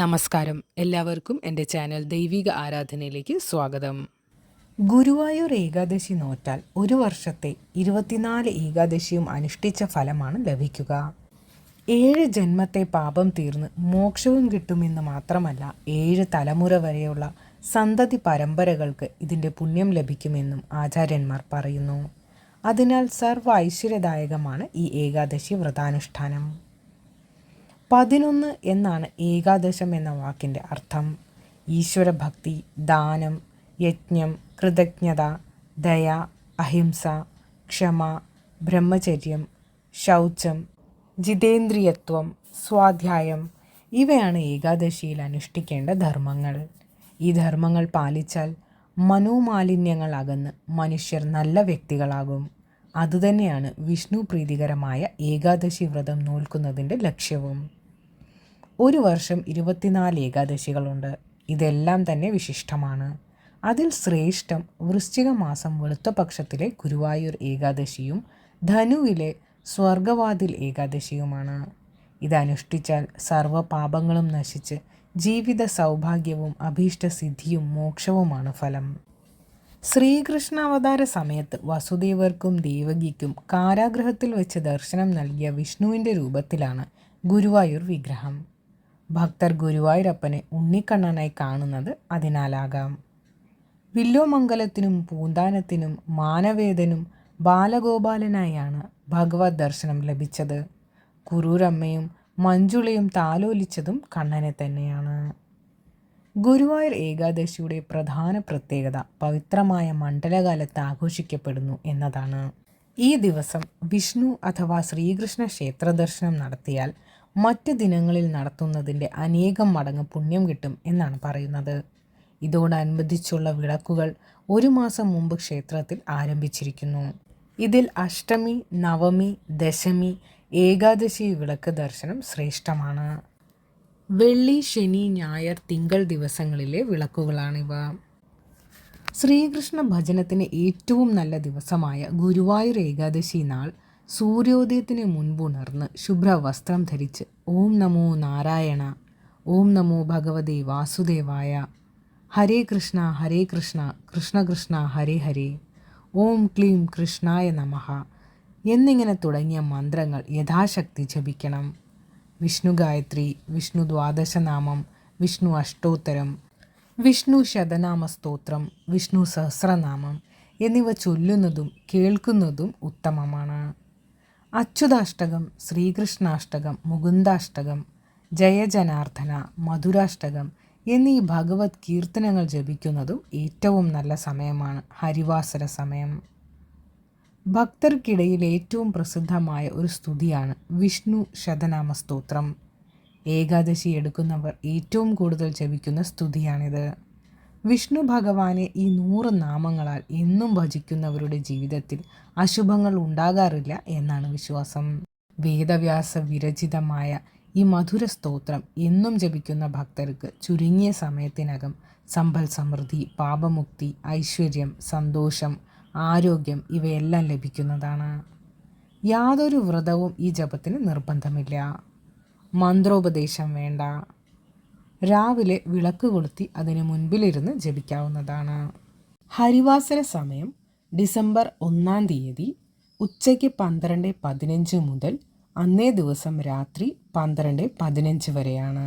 നമസ്കാരം. എല്ലാവർക്കും എന്റെ ചാനൽ ദൈവിക ആരാധനയിലേക്ക് സ്വാഗതം. ഗുരുവായൂർ ഏകാദശി നോറ്റാൽ ഒരു വർഷത്തെ ഇരുപത്തിനാല് ഏകാദശിയും അനുഷ്ഠിച്ച ഫലമാണ് ലഭിക്കുക. ഏഴ് ജന്മത്തെ പാപം തീർന്ന് മോക്ഷവും കിട്ടുമെന്ന് മാത്രമല്ല ഏഴ് തലമുറ വരെയുള്ള സന്തതി പരമ്പരകൾക്ക് ഇതിന്റെ പുണ്യം ലഭിക്കുമെന്നും ആചാര്യന്മാർ പറയുന്നു. അതിനാൽ സർവ ഐശ്വര്യദായകമാണ് ഈ ഏകാദശി വ്രതാനുഷ്ഠാനം. പതിനൊന്ന് എന്നാണ് ഏകാദശം എന്ന വാക്കിന്റെ അർത്ഥം. ഈശ്വരഭക്തി ദാനം യജ്ഞം കൃതജ്ഞത ദയ അഹിംസ ക്ഷമ ബ്രഹ്മചര്യം ശൗചം ജിതേന്ദ്രിയത്വം സ്വാധ്യായം ഇവയാണ് ഏകാദശിയിൽ അനുഷ്ഠിക്കേണ്ട ധർമ്മങ്ങൾ. ഈ ധർമ്മങ്ങൾ പാലിച്ചാൽ മനോമാലിന്യങ്ങൾ അകന്ന് മനുഷ്യർ നല്ല വ്യക്തികളാകും. അതുതന്നെയാണ് വിഷ്ണു പ്രീതികരമായ ഏകാദശി വ്രതം നോൽക്കുന്നതിന്റെ ലക്ഷ്യവും. ഒരു വർഷം ഇരുപത്തിനാല് ഏകാദശികളുണ്ട്. ഇതെല്ലാം തന്നെ വിശിഷ്ടമാണ്. അതിൽ ശ്രേഷ്ഠം വൃശ്ചിക മാസം വെളുത്ത പക്ഷത്തിലെ ഗുരുവായൂർ ഏകാദശിയും ധനുവിലെ സ്വർഗവാതിൽ ഏകാദശിയുമാണ്. ഇതനുഷ്ഠിച്ചാൽ സർവ പാപങ്ങളും നശിച്ച് ജീവിത സൗഭാഗ്യവും അഭീഷ്ടസിദ്ധിയും മോക്ഷവുമാണ് ഫലം. ശ്രീകൃഷ്ണ അവതാര സമയത്ത് വസുദേവർക്കും ദേവകിക്കും കാരാഗ്രഹത്തിൽ വെച്ച് ദർശനം നൽകിയ വിഷ്ണുവിന്റെ രൂപത്തിലാണ് ഗുരുവായൂർ വിഗ്രഹം. ഭക്തർ ഗുരുവായൂരപ്പനെ ഉണ്ണിക്കണ്ണനായി കാണുന്നത് അതിനാലാകാം. വില്ലോമംഗലത്തിനും പൂന്താനത്തിനും മാനവേദനും ബാലഗോപാലനായാണ് ഭഗവത് ദർശനം ലഭിച്ചത്. കുറൂരമ്മയും മഞ്ജുളയും താലോലിച്ചതും കണ്ണനെ തന്നെയാണ്. ഗുരുവായൂർ ഏകാദശിയുടെ പ്രധാന പ്രത്യേകത പവിത്രമായ മണ്ഡലകാലത്ത് ആഘോഷിക്കപ്പെടുന്നു എന്നതാണ്. ഈ ദിവസം വിഷ്ണു അഥവാ ശ്രീകൃഷ്ണ ക്ഷേത്ര ദർശനം നടത്തിയാൽ മറ്റ് ദിനങ്ങളിൽ നടത്തുന്നതിന്റെ അനേകം മടങ്ങ് പുണ്യം കിട്ടും എന്നാണ് പറയുന്നത്. ഇതോടനുബന്ധിച്ചുള്ള വിളക്കുകൾ ഒരു മാസം മുമ്പ് ക്ഷേത്രത്തിൽ ആരംഭിച്ചിരിക്കുന്നു. ഇതിൽ അഷ്ടമി നവമി ദശമി ഏകാദശി വിളക്ക് ദർശനം ശ്രേഷ്ഠമാണ്. വെള്ളി ശനി ഞായർ തിങ്കൾ ദിവസങ്ങളിലെ വിളക്കുകളാണിവ. ശ്രീകൃഷ്ണ ഭജനത്തിന് ഏറ്റവും നല്ല ദിവസമായ ഗുരുവായൂർ ഏകാദശി നാൾ സൂര്യോദയത്തിന് മുൻപുണർന്ന് ശുഭ്രവസ്ത്രം ധരിച്ച് ഓം നമോ നാരായണ ഓം നമോ ഭഗവതി വാസുദേവായ ഹരേ കൃഷ്ണ ഹരേ കൃഷ്ണ കൃഷ്ണ കൃഷ്ണ ഹരേ ഹരേ ഓം ക്ലീം കൃഷ്ണായ നമഃ എന്നിങ്ങനെ തുടങ്ങിയ മന്ത്രങ്ങൾ യഥാശക്തി ജപിക്കണം. വിഷ്ണു ഗായത്രി വിഷ്ണു ദ്വാദശനാമം വിഷ്ണു അഷ്ടോത്തരം വിഷ്ണു ശതനാമ സ്തോത്രം വിഷ്ണു സഹസ്രനാമം എന്നിവ ചൊല്ലുന്നതും കേൾക്കുന്നതും ഉത്തമമാണ്. അച്യുതാഷ്ടകം ശ്രീകൃഷ്ണാഷ്ടകം മുകുന്ദാഷ്ടകം ജയജനാർദ്ദന മധുരാഷ്ടകം എന്നീ ഭഗവത് കീർത്തനങ്ങൾ ജപിക്കുന്നതും ഏറ്റവും നല്ല സമയമാണ് ഹരിവാസര സമയം. ഭക്തർക്കിടയിൽ ഏറ്റവും പ്രസിദ്ധമായ ഒരു സ്തുതിയാണ് വിഷ്ണു ശതനാമ സ്തോത്രം. ഏകാദശി എടുക്കുന്നവർ ഏറ്റവും കൂടുതൽ ജപിക്കുന്ന സ്തുതിയാണിത്. വിഷ്ണു ഭഗവാനെ ഈ നൂറ് നാമങ്ങളാൽ എന്നും ഭജിക്കുന്നവരുടെ ജീവിതത്തിൽ അശുഭങ്ങൾ ഉണ്ടാകാറില്ല എന്നാണ് വിശ്വാസം. വേദവ്യാസ വിരചിതമായ ഈ മധുര സ്തോത്രം എന്നും ജപിക്കുന്ന ഭക്തർക്ക് ചുരുങ്ങിയ സമയത്തിനകം സമ്പൽ സമൃദ്ധി പാപമുക്തി ഐശ്വര്യം സന്തോഷം ആരോഗ്യം ഇവയെല്ലാം ലഭിക്കുന്നതാണ്. യാതൊരു വ്രതവും ഈ ജപത്തിന് നിർബന്ധമില്ല. മന്ത്രോപദേശം വേണ്ട. രാവിലെ വിളക്ക് കൊളുത്തി അതിന് മുൻപിലിരുന്ന് ജപിക്കാവുന്നതാണ്. ഹരിവാസന സമയം ഡിസംബർ ഒന്നാം തീയതി ഉച്ചയ്ക്ക് പന്ത്രണ്ട് പതിനഞ്ച് മുതൽ അന്നേ ദിവസം രാത്രി പന്ത്രണ്ട് പതിനഞ്ച് വരെയാണ്.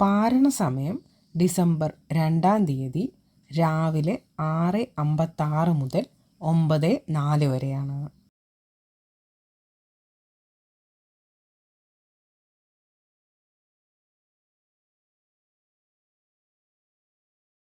പാരണ സമയം ഡിസംബർ രണ്ടാം തീയതി രാവിലെ ആറ് അമ്പത്താറ് മുതൽ ഒമ്പത് നാല് വരെയാണ്.